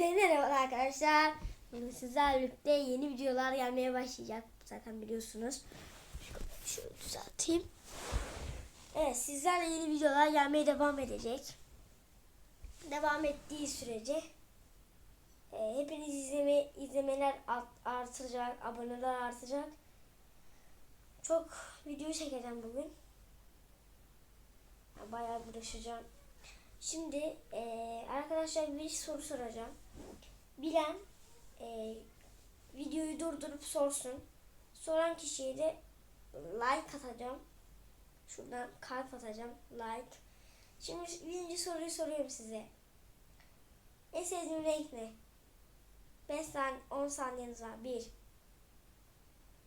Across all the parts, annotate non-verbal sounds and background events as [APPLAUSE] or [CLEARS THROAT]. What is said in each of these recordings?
Hepinize merhaba arkadaşlar. Bugün sizlerle birlikte yeni videolar gelmeye başlayacak. Zaten biliyorsunuz. Şöyle düzelteyim. Evet sizlerle yeni videolar gelmeye devam edecek. Devam ettiği sürece e, hepiniz izleme, izlemeler art- artacak, aboneler artacak. Çok video çekeceğim bugün. Bayağı uğraşacağım. Şimdi eee, arkadaşlar bir soru soracağım. Bilen eee, videoyu durdurup sorsun. Soran kişiye de like atacağım. Şuradan kalp atacağım. Like. Şimdi birinci soruyu soruyorum size. En sevdiğin renk ne? 5 saniye, 10 saniyeniz var. 1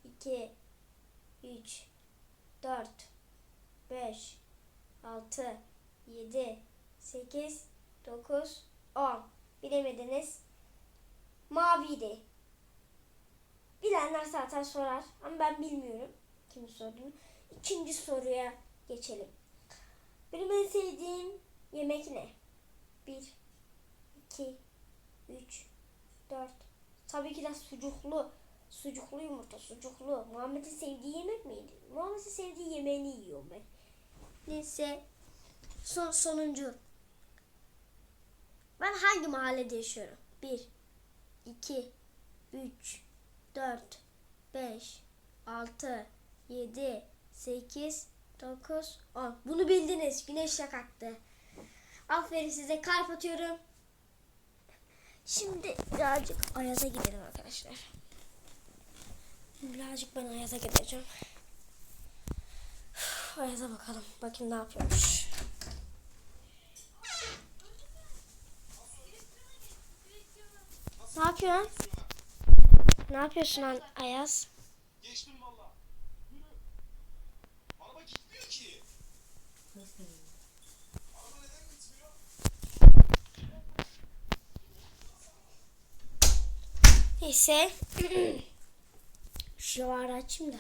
2 3 4 5 6 7 8 9 10 Bilemediniz. Maviydi. Bilenler zaten sorar ama ben bilmiyorum kim sorduğunu. İkinci soruya geçelim. Benim en sevdiğim yemek ne? 1 2 3 4 Tabii ki de sucuklu. Sucuklu yumurta, sucuklu. Muhammed'in sevdiği yemek miydi? Muhammed'in sevdiği yemeğini yiyorum ben. Neyse. Son, sonuncu. Ben hangi mahallede yaşıyorum? 1, 2, 3, 4, 5, 6, 7, 8, 9, 10. Bunu bildiniz. Güneş kalktı. Aferin size kalp atıyorum. Şimdi birazcık Ayaz'a gidelim arkadaşlar. Birazcık ben Ayaz'a gideceğim. Ayaz'a bakalım. Bakayım ne yapıyormuş. Ne yapıyorsun? Ne yapıyorsun An- Ayaz? Geçtim valla. Araba gitmiyor ki. Araba neden gitmiyor? Neyse. [CLEARS THROAT] Şu var açayım da.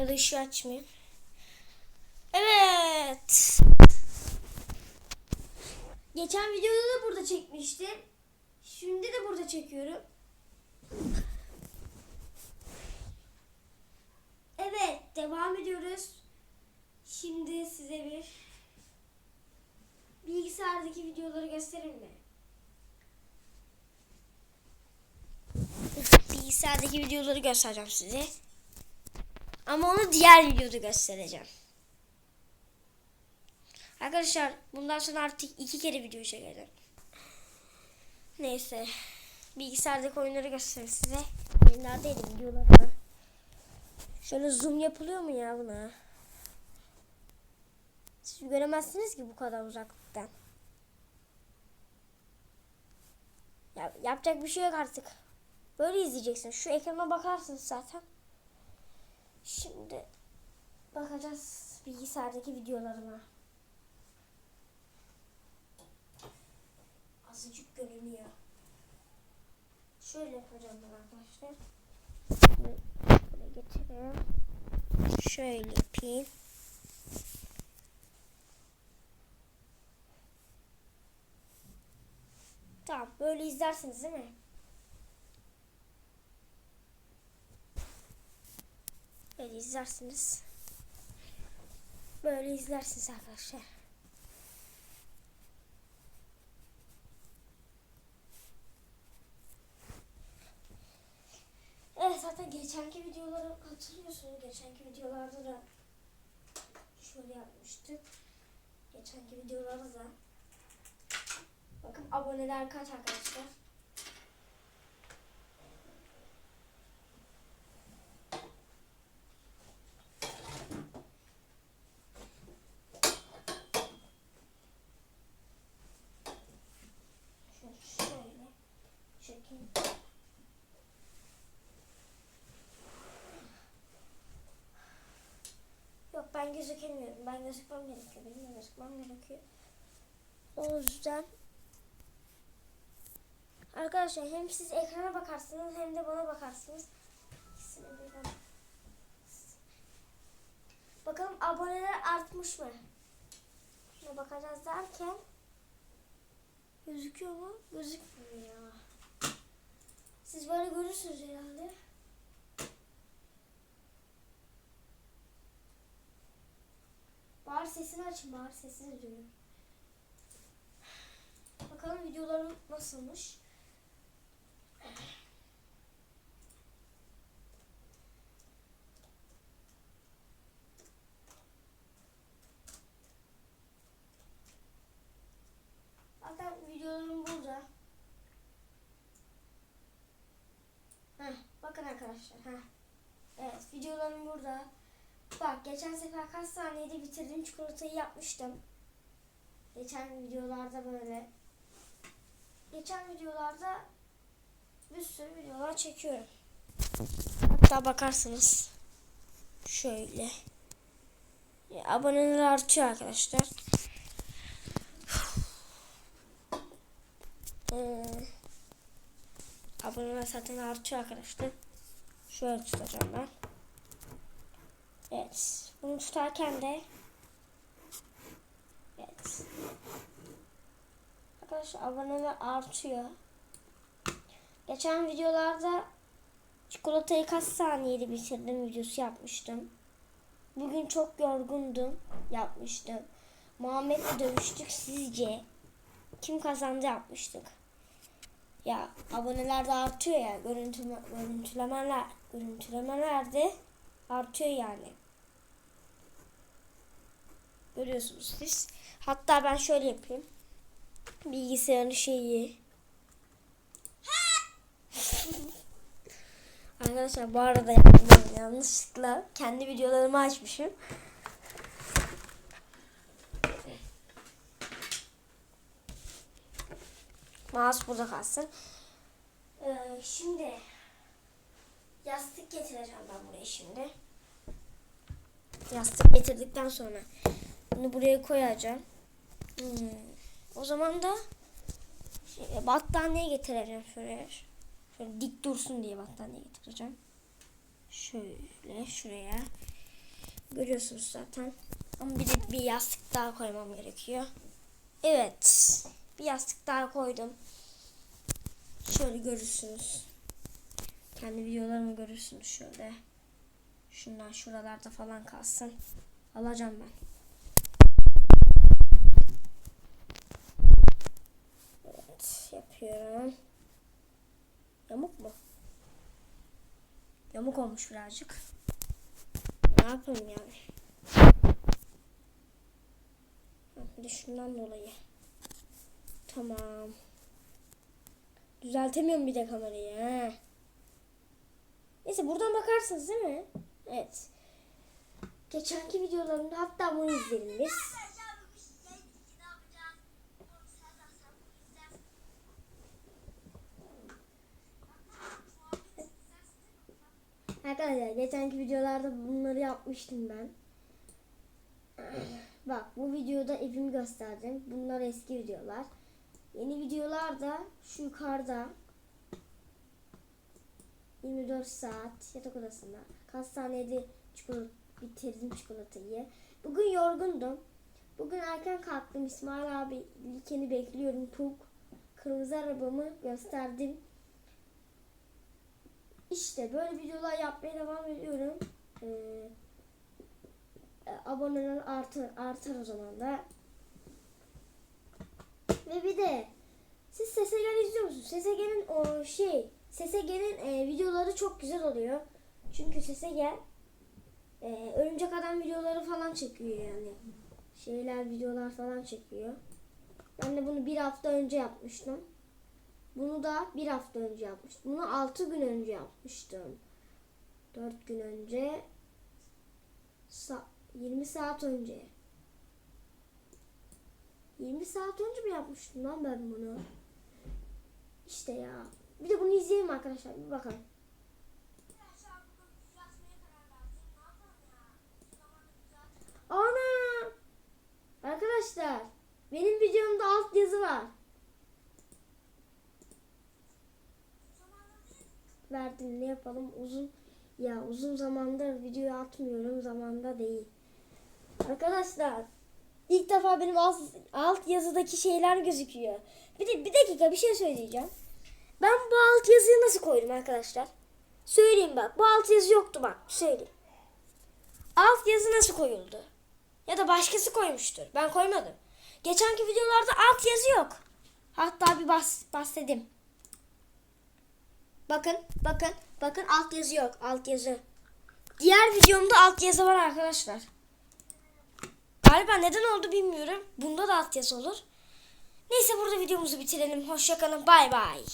Ya da ışığı açmayayım. Evet. Geçen videoda da burada çekmiştim. Şimdi de burada çekiyorum. Evet, devam ediyoruz. Şimdi size bir bilgisayardaki videoları göstereyim mi? bilgisayardaki videoları göstereceğim size. Ama onu diğer videoda göstereceğim. Arkadaşlar bundan sonra artık iki kere video çekeceğim. Neyse. Bilgisayardaki oyunları göstereyim size. Oyunlar değil videolar. Şöyle zoom yapılıyor mu ya buna? Siz göremezsiniz ki bu kadar uzaklıktan. Ya, yapacak bir şey yok artık. Böyle izleyeceksin. Şu ekrana bakarsınız zaten. Şimdi bakacağız bilgisayardaki videolarıma. Azıcık görünüyor. Şöyle yapacağım ben arkadaşlar. Şöyle getireyim. Şöyle yapayım. Tamam böyle izlersiniz değil mi? Böyle izlersiniz. Böyle izlersiniz arkadaşlar. Evet zaten geçenki videoları hatırlıyorsunuz. Geçenki videolarda da şöyle yapmıştık. Geçenki videolarda da bakın aboneler kaç arkadaşlar? Şöyle, şöyle çekeyim. Yok ben gözükemiyorum. Ben gözükmem gerekiyor. Benim gözükmem gerekiyor. O yüzden Arkadaşlar hem siz ekrana bakarsınız hem de bana bakarsınız. Bakalım aboneler artmış mı? Şuna bakacağız derken gözüküyor mu? Gözükmüyor ya. Siz böyle görürsünüz herhalde. Sesini açın, bağır sesini duyun. Bakalım videolarım nasılmış. Zaten videolarım burada. Heh, bakın arkadaşlar. Heh. Evet videolarım burada. Bak geçen sefer kaç saniyede bitirdiğim çikolatayı yapmıştım. Geçen videolarda böyle. Geçen videolarda bir sürü videolar çekiyorum. Hatta bakarsınız. Şöyle. Ya, aboneler artıyor arkadaşlar. Ee, aboneler zaten artıyor arkadaşlar. Şöyle tutacağım ben. Evet. Bunu tutarken de Evet. Arkadaşlar aboneler artıyor. Geçen videolarda çikolatayı kaç saniyede bitirdim videosu yapmıştım. Bugün çok yorgundum. Yapmıştım. Muhammed'le dövüştük sizce. Kim kazandı yapmıştık. Ya aboneler de artıyor ya. Görüntüleme, görüntülemeler, görüntülemeler de artıyor yani. Görüyorsunuz siz. Hatta ben şöyle yapayım. Bilgisayarın şeyi. [LAUGHS] Arkadaşlar bu arada yaptım yanlışlıkla kendi videolarımı açmışım. Mouse burada kalsın. Ee, şimdi yastık getireceğim ben buraya şimdi. Yastık getirdikten sonra bunu buraya koyacağım. Hmm. O zaman da şey, battaniye getireceğim şuraya. Şöyle dik dursun diye battaniye getireceğim. Şöyle şuraya. Görüyorsunuz zaten. Ama bir de bir yastık daha koymam gerekiyor. Evet. Bir yastık daha koydum. Şöyle görürsünüz. Kendi videolarımı görürsünüz şöyle. Şunlar şuralarda falan kalsın. Alacağım ben. Evet yapıyorum. Yamuk mu? Yamuk olmuş birazcık. Ne yapayım yani? Bir de şundan dolayı. Tamam. Düzeltemiyorum bir de kamerayı. He. Neyse buradan bakarsınız değil mi? Evet. Geçenki videolarımda hatta bunu izleyelim biz. Arkadaşlar geçenki videolarda bunları yapmıştım ben. Bak bu videoda evimi gösterdim. Bunlar eski videolar. Yeni videolar da şu yukarıda 24 saat yatak odasında. Kaç saniyede çikolata, bitirdim çikolatayı. Bugün yorgundum. Bugün erken kalktım. İsmail abi ilkeni bekliyorum. Puk. Kırmızı arabamı gösterdim. İşte böyle videolar yapmaya devam ediyorum. Ee, e, aboneler artar, artar o zaman da. Ve bir de siz SSG'ni izliyor musunuz? SSG'nin o şey, SSG'nin e, videoları çok güzel oluyor. Çünkü SSG e, Örümcek Adam videoları falan çekiyor yani. Şeyler, videolar falan çekiyor. Ben de bunu bir hafta önce yapmıştım. Bunu da bir hafta önce yapmıştım. Bunu 6 gün önce yapmıştım. 4 gün önce. Sa- 20 saat önce. 20 saat önce mi yapmıştım lan ben bunu? İşte ya. Bir de bunu izleyelim arkadaşlar. Bir bakalım. Ana! Arkadaşlar benim videomda alt yazı var. Verdim ne yapalım uzun ya uzun zamandır video atmıyorum zamanda değil. Arkadaşlar ilk defa benim alt, alt yazıdaki şeyler gözüküyor. Bir de bir dakika bir şey söyleyeceğim. Ben bu alt yazıyı nasıl koydum arkadaşlar? Söyleyeyim bak. Bu alt yazı yoktu bak. Söyleyeyim. Alt yazı nasıl koyuldu? Ya da başkası koymuştur. Ben koymadım. Geçenki videolarda alt yazı yok. Hatta bir bas, bahsedeyim. Bakın, bakın, bakın alt yazı yok. Alt yazı. Diğer videomda alt yazı var arkadaşlar. Galiba neden oldu bilmiyorum. Bunda da alt yazı olur. Neyse burada videomuzu bitirelim. Hoşçakalın. Bay bay.